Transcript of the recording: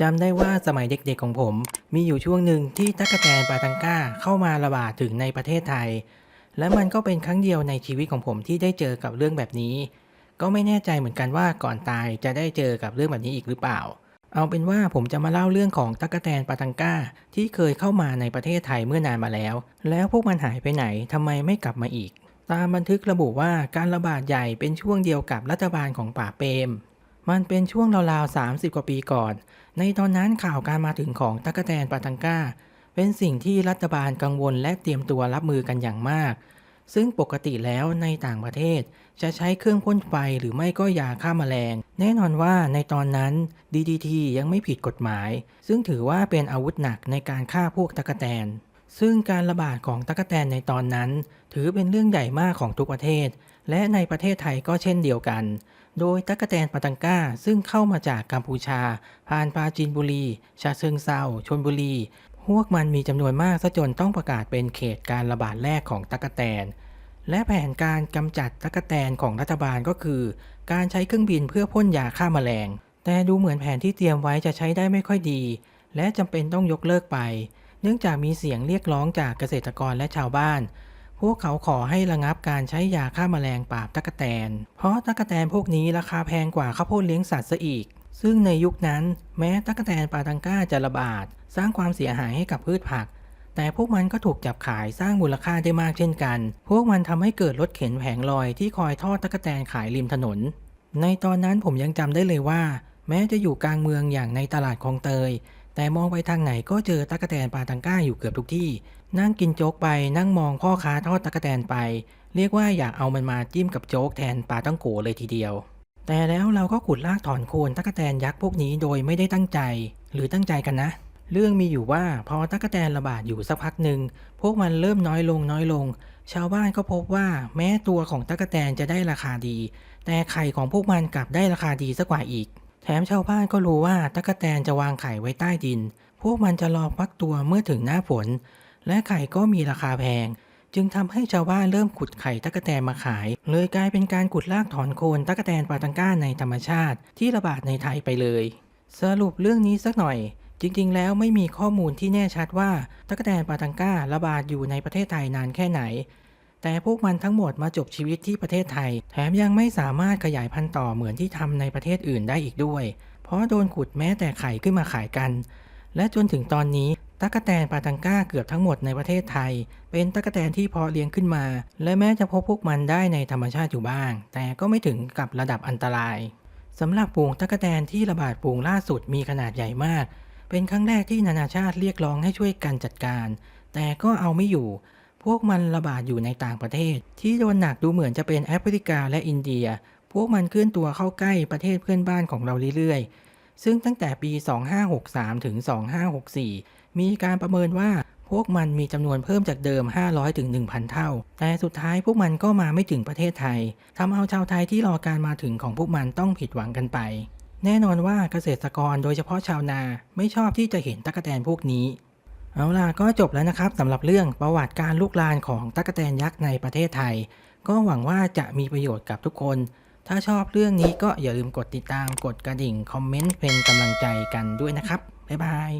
จำได้ว่าสมัยเด็กๆของผม มีอยู่ช่วงหนึ่งที่ตั๊กแตนปาตังก้าเข้ามาระบาดถึงในประเทศไทย และมันก็เป็นครั้งเดียวในชีวิตของผมที่ได้เจอกับเรื่องแบบนี้ ก็ไม่แน่ใจเหมือนกันว่าก่อนตายจะได้เจอกับเรื่องแบบนี้อีกหรือเปล่า เอาเป็นว่าผมจะมาเล่าเรื่องของตั๊กแตนปาตังก้าที่เคยเข้ามาในประเทศไทยเมื่อนานมาแล้ว แล้วพวกมันหายไปไหนทำไมไม่กลับมาอีก ตามบันทึกระบุว่าการระบาดใหญ่เป็นช่วงเดียวกับรัฐบาลของป่าเปรม มันเป็นช่วงราวๆ30 กว่าปีก่อน ในตอนนั้นข่าวการมาถึงของตั๊กแตนปาตังก้า เป็นสิ่งที่รัฐบาลกังวลและเตรียมตัวรับมือกันอย่างมาก ซึ่งปกติแล้วในต่างประเทศ จะใช้เครื่องพ่นไฟหรือไม่ก็ยาฆ่าแมลง แน่นอนว่าในตอนนั้น DDT ยังไม่ผิดกฎหมาย ซึ่งถือว่าเป็นอาวุธหนักในการฆ่าพวกตั๊กแตน ซึ่งการระบาดของตั๊กแตนในตอนนั้น ถือเป็นเรื่องใหญ่มากของทุกประเทศ และในประเทศไทยก็เช่นเดียวกัน โดยตั๊กแตนปาตังก้าซึ่งเข้ามาจากกัมพูชา ผ่านปาจีนบุรีชาเชิงเซาชนบุรี พวกมันมีจำนวนมากซะจนต้องประกาศเป็นเขตการระบาดแรกของตั๊กแตน และแผนการกำจัดตั๊กแตนของรัฐบาลก็คือ การใช้เครื่องบินเพื่อพ่นยาฆ่าแมลง แต่ดูเหมือนแผนที่เตรียมไว้จะใช้ได้ไม่ค่อยดี และจำเป็นต้องยกเลิกไป เนื่องจากมีเสียงเรียกร้องจากเกษตรกรและชาวบ้าน พวกเขาขอให้ระงับการใช้ยาฆ่าแมลงปราบตั๊กแตน เพราะตั๊กแตนพวกนี้ราคาแพงกว่าข้าวโพดเลี้ยงสัตว์ซะอีก ซึ่งในยุคนั้นแม้ตั๊กแตนปาตังก้าจะระบาด สร้างความเสียหายให้กับพืชผัก แต่พวกมันก็ถูกจับขายสร้างมูลค่าได้มากเช่นกัน พวกมันทำให้เกิดรถเข็นแผงลอยที่คอยทอดตั๊กแตนขายริมถนน ในตอนนั้นผมยังจำได้เลยว่า แม้จะอยู่กลางเมืองอย่างในตลาดคลองเตย แต่มองไปทางไหนก็เจอตั๊กแตนปาตังก้าอยู่เกือบทุกที่ นั่งกินโจ๊กไปนั่งมองพ่อค้าทอดตั๊กแตนไป เรียกว่าอยากเอามันมาจิ้มกับโจ๊กแทนปลาตั้งโกเลยทีเดียว แต่แล้วเราก็ขุดลากถอนโคนตั๊กแตนยักษ์พวกนี้โดยไม่ได้ตั้งใจ หรือตั้งใจกันนะ เรื่องมีอยู่ว่าพอตั๊กแตนระบาดอยู่สักพักหนึ่งพวกมันเริ่มน้อยลงน้อยลง ชาวบ้านก็พบว่าแม้ตัวของตั๊กแตนจะได้ราคาดี แต่ไข่ของพวกมันกลับได้ราคาดีสักกว่าอีก แถมชาวบ้านก็รู้ว่าตั๊กแตนจะวางไข่ไว้ใต้ดิน พวกมันจะรอฟักตัวเมื่อถึงหน้าฝน และไข่ก็มีราคาแพง จึงทำให้ชาวบ้านเริ่มขุดไข่ตั๊กแตนมาขาย เลยกลายเป็นการขุดลากถอนโคนตั๊กแตนปาตังก้าในธรรมชาติ ที่ระบาดในไทยไปเลย สรุปเรื่องนี้สักหน่อย จริงๆ แล้วไม่มีข้อมูลที่แน่ชัดว่าตั๊กแตนปาตังก้าระบาดอยู่ในประเทศไทยนานแค่ไหน แต่พวกมันทั้งหมดมาจบชีวิตที่ประเทศไทย แถมยังไม่สามารถขยายพันธุ์ต่อเหมือนที่ทำในประเทศอื่นได้อีกด้วย เพราะโดนขุดแม้แต่ไข่ขึ้นมาขายกัน และจนถึงตอนนี้ตั๊กแตนปาตังก้าเกือบทั้งหมดในประเทศไทย เป็นตั๊กแตนที่เพาะเลี้ยงขึ้นมา และแม้จะพบพวกมันได้ในธรรมชาติอยู่บ้าง แต่ก็ไม่ถึงกับระดับอันตรายสำหรับปูงตั๊กแตนที่ระบาดปูงล่าสุดมีขนาดใหญ่มาก เป็นครั้งแรกที่นานาชาติเรียกร้องให้ช่วยกันจัดการ แต่ก็เอาไม่อยู่ พวกมันระบาดอยู่ในต่างประเทศ ที่โดนหนักดูเหมือนจะเป็นแอฟริกาและอินเดีย พวกมันเคลื่อนตัวเข้าใกล้ประเทศเพื่อนบ้านของเราเรื่อยๆ ซึ่งตั้งแต่ปี 2563 ถึง 2564 มีการประเมินว่าพวกมันมีจำนวนเพิ่มจากเดิม 500ถึง1,000 เท่า แต่สุดท้ายพวกมันก็มาไม่ถึงประเทศไทยทำเอาชาวไทยที่รอการมาถึงของพวกมันต้องผิดหวังกันไป แน่นอนว่าเกษตรกรโดยเฉพาะชาวนาไม่ชอบที่จะเห็นตั๊กแตนพวกนี้ เอาล่ะก็จบแล้วนะครับสำหรับเรื่องประวัติการลุกลานของตั๊กแตนยักษ์ในประเทศไทย ก็หวังว่าจะมีประโยชน์กับทุกคน ถ้าชอบเรื่องนี้ก็อย่าลืมกดติดตามกดกระดิ่ง คอมเมนต์เป็นกำลังใจกันด้วยนะครับ บ๊ายบาย